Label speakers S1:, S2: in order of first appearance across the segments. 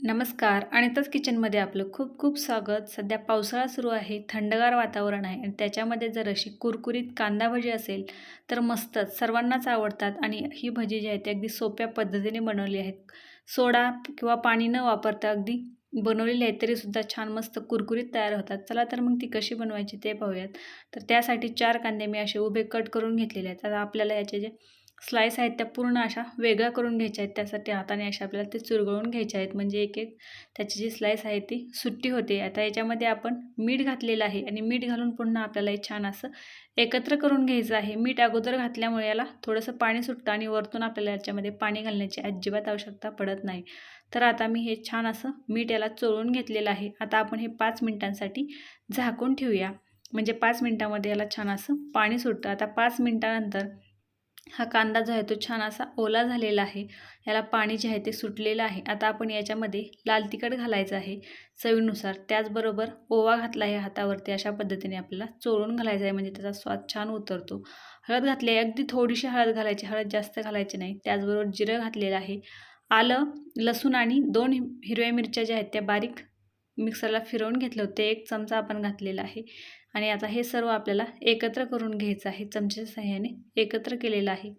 S1: नमस्कार. अनिताच किचनमध्ये आपलं खूप खूप स्वागत. सध्या पावसाळा सुरू आहे थंडगार वातावरण आहे आणि त्याच्यामध्ये जर अशी कुरकुरीत कांदा भजी असेल तर मस्तच. सर्वांनाच आवडतात आणि ही भजी जी आहे ती अगदी सोप्या पद्धतीने बनवली आहेत. सोडा किंवा पाणी न वापरता अगदी बनवलेली आहे तरीसुद्धा छान मस्त कुरकुरीत तयार होतात. चला तर मग ती कशी बनवायची ते पाहूयात. तर त्यासाठी चार कांदे मी असे उभे कट करून घेतलेले आहेत. आता आपल्याला याचे जे स्लाईस आहेत त्या पूर्ण अशा वेगळ्या करून घ्यायच्या आहेत. त्यासाठी हाताने अशा आपल्याला ते चुरगळून घ्यायच्या आहेत. म्हणजे एक एक त्याची जी स्लाईस आहे ती सुट्टी होते. आता याच्यामध्ये आपण मीठ घातलेलं आहे आणि मीठ घालून पुन्हा आपल्याला हे छान असं एकत्र करून घ्यायचं आहे. मीठ अगोदर घातल्यामुळे याला थोडंसं पाणी सुटतं आणि वरतून आपल्याला याच्यामध्ये पाणी घालण्याची अजिबात आवश्यकता पडत नाही. तर आता मी हे छान असं मीठ याला चोळून घेतलेलं आहे. आता आपण हे पाच मिनटांसाठी झाकून ठेवूया. म्हणजे पाच मिनटामध्ये याला छान असं पाणी सुटतं. आता पाच मिनटानंतर हा कांदा जो आहे तो छान असा ओला झालेला आहे. याला पाणी जे आहे ते सुटलेलं आहे. आता आपण याच्यामध्ये लाल तिखट घालायचं आहे चवीनुसार. त्याचबरोबर ओवा घातला आहे हातावरती. अशा पद्धतीने आपल्याला चोळून घालायचं आहे. म्हणजे त्याचा स्वाद छान उतरतो. हळद घातली आहे. अगदी थोडीशी हळद घालायची. हळद जास्त घालायची नाही. त्याचबरोबर जिरं घातलेलं आहे. आलं लसूण आणि दोन हिरव्या मिरच्या ज्या आहेत त्या बारीक मिक्सरला फिरवून घेतलं होतं. एक चमचा आपण घातलेला आहे. आणि आता हे सर्व आपल्याला एकत्र करून घ्यायचं आहे चमच्याच्या सहाय्याने एकत्र केलेलं आहे.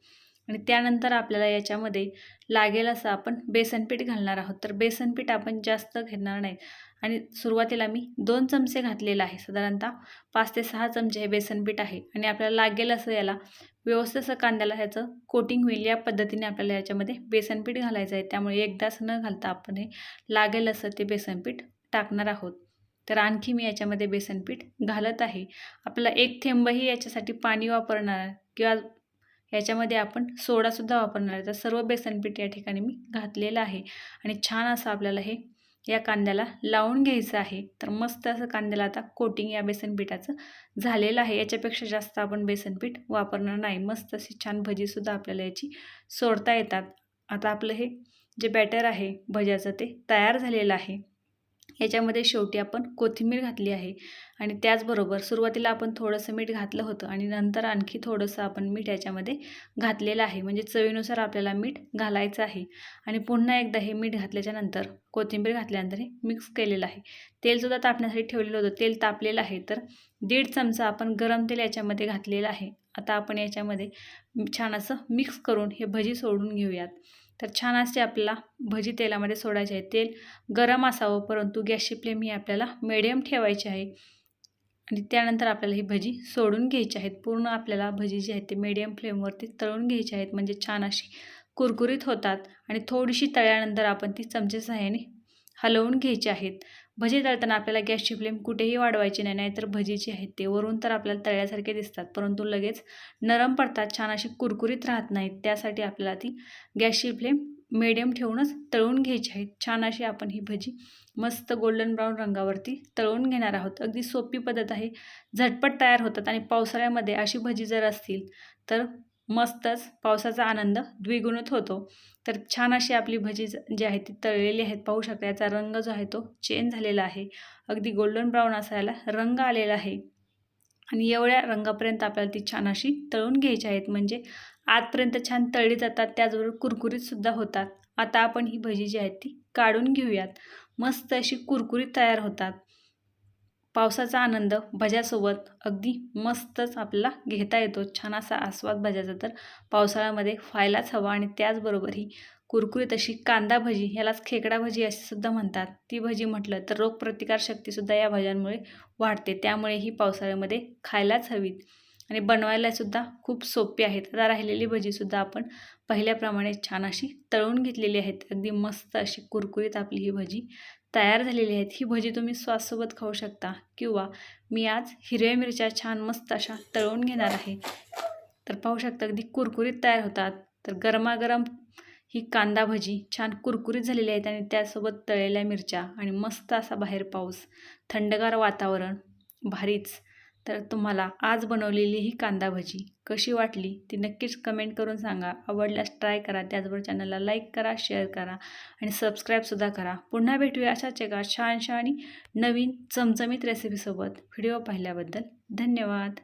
S1: आणि त्यानंतर आपल्याला याच्यामध्ये लागेल असं आपण बेसनपीठ घालणार आहोत. तर बेसनपीठ आपण जास्त घेणार नाही. आणि सुरुवातीला मी दोन चमचे घातलेलं आहे. साधारणतः पाच ते सहा चमचे हे बेसनपीठ आहे. आणि आपल्याला लागेल असं याला व्यवस्थित असं कांद्याला ह्याचं कोटिंग होईल. या पद्धतीने आपल्याला याच्यामध्ये बेसनपीठ घालायचं आहे. त्यामुळे एकदाच न घालता आपण हे लागेल असं ते बेसनपीठ टाकणार आहोत. तर आणखी मी याच्यामध्ये बेसनपीठ घालत आहे. आपला एक थेंबही याच्यासाठी पाणी वापरणार किंवा याच्यामध्ये आपण सोडासुद्धा वापरणार आहे. तर सर्व बेसनपीठ या ठिकाणी मी घातलेलं आहे. आणि छान असं आपल्याला हे या कांद्याला लावून घ्यायचं आहे. तर मस्त असं कांद्याला आता कोटिंग या बेसनपीठाचं झालेलं आहे. याच्यापेक्षा जास्त आपण बेसनपीठ वापरणार नाही. मस्त अशी छान भजीसुद्धा आपल्याला याची सोडता येतात. आता आपलं हे जे बॅटर आहे भज्याचं ते तयार झालेलं आहे. याच्यामध्ये शेवटी आपण कोथिंबीर घातली आहे. आणि त्याचबरोबर सुरुवातीला आपण थोडंसं मीठ घातलं होतं आणि नंतर आणखी थोडंसं आपण मीठ याच्यामध्ये घातलेलं आहे. म्हणजे चवीनुसार आपल्याला मीठ घालायचं आहे. आणि पुन्हा एकदा हे मीठ घातल्याच्यानंतर कोथिंबीर घातल्यानंतर हे मिक्स केलेलं आहे. तेलसुद्धा तापण्यासाठी ठेवलेलं होतं. तेल तापलेलं आहे तर दीड चमचा आपण गरम तेल याच्यामध्ये घातलेलं आहे. आता आपण याच्यामध्ये छान असं मिक्स करून हे भजी सोडून घेऊयात. तर छान असे आपल्याला भजी तेलामध्ये सोडायचे आहे. तेल गरम असावं परंतु गॅसची फ्लेम ही आपल्याला मिडियम ठेवायची आहे. आणि त्यानंतर आपल्याला ही भजी सोडून घ्यायची आहेत. पूर्ण आपल्याला भजी जी आहेत ते मिडियम फ्लेमवरती तळून घ्यायची आहेत. म्हणजे छान अशी कुरकुरीत होतात. आणि थोडीशी तळल्यानंतर आपण ती चमचे सहाय्याने हलवून घ्यायची आहेत. भजी तळताना आपल्याला गॅसची फ्लेम कुठेही वाढवायची नाही नाहीतर भजी जी आहेत ते वरून तर आपल्याला तळल्यासारखे दिसतात परंतु लगेच नरम पडतात छान अशी कुरकुरीत राहत नाहीत. त्यासाठी आपल्याला ती गॅसची फ्लेम मिडियम ठेवूनच तळून घ्यायची आहेत छान अशी आपण ही भजी मस्त गोल्डन ब्राऊन रंगावरती तळून घेणार आहोत. अगदी सोपी पद्धत आहे. झटपट तयार होतात आणि पावसाळ्यामध्ये अशी भजी जर असतील तर मस्तच पावसाचा आनंद द्विगुणित होतो. तर छान अशी आपली भजी जी आहे ती तळलेली आहेत. पाहू शकता याचा रंग जो आहे तो चेंज झालेला आहे. अगदी गोल्डन ब्राऊन असायला रंग आलेला आहे. आणि एवढ्या रंगापर्यंत आपल्याला ती छान अशी तळून घ्यायची आहेत. म्हणजे आतपर्यंत छान तळली जातात त्याचबरोबर कुरकुरीतसुद्धा होतात. आता आपण ही भजी जी आहेत ती काढून घेऊयात. मस्त अशी कुरकुरीत तयार होतात. पावसाचा आनंद भज्यासोबत अगदी मस्तच आपल्याला घेता येतो. छान असा आस्वाद भज्याचा. तर पावसाळ्यामध्ये व्हायलाच हवा आणि त्याचबरोबर ही कुरकुरीत अशी कांदा भजी यालाच खेकडा भजी असे सुद्धा म्हणतात. ती भजी म्हटलं तर रोगप्रतिकारशक्तीसुद्धा या भज्यांमुळे वाढते. त्यामुळे ही पावसाळ्यामध्ये खायलाच हवीत आणि बनवायलासुद्धा खूप सोपी आहेत. आता राहिलेली भजीसुद्धा आपण पहिल्याप्रमाणे छान अशी तळून घेतलेली आहेत. अगदी मस्त अशी कुरकुरीत आपली ही भजी तयार झालेली आहेत. ही भजी तुम्ही स्वासोबत खाऊ शकता किंवा मी आज हिरव्या मिरच्या छान मस्त अशा तळून घेणार आहे. तर पाहू शकता अगदी कुरकुरीत तयार होतात. तर गरमागरम ही कांदा भजी छान कुरकुरीत झालेली आहेत आणि त्यासोबत तळलेल्या मिरच्या आणि मस्त असा बाहेर पाऊस. थंडगार वातावरण भारीच. तर तुम्हाला आज बनवलेली ही कांदा भजी कशी वाटली ती नक्कीच कमेंट करून सांगा. आवडल्यास ट्राय करा. त्याचबरोबर चॅनलला लाईक करा शेअर करा आणि सबस्क्राईबसुद्धा करा. पुन्हा भेटूया अशाच एका छानशा आणि नवीन चमचमीत रेसिपीसोबत व्हिडिओ पाहिल्याबद्दल धन्यवाद.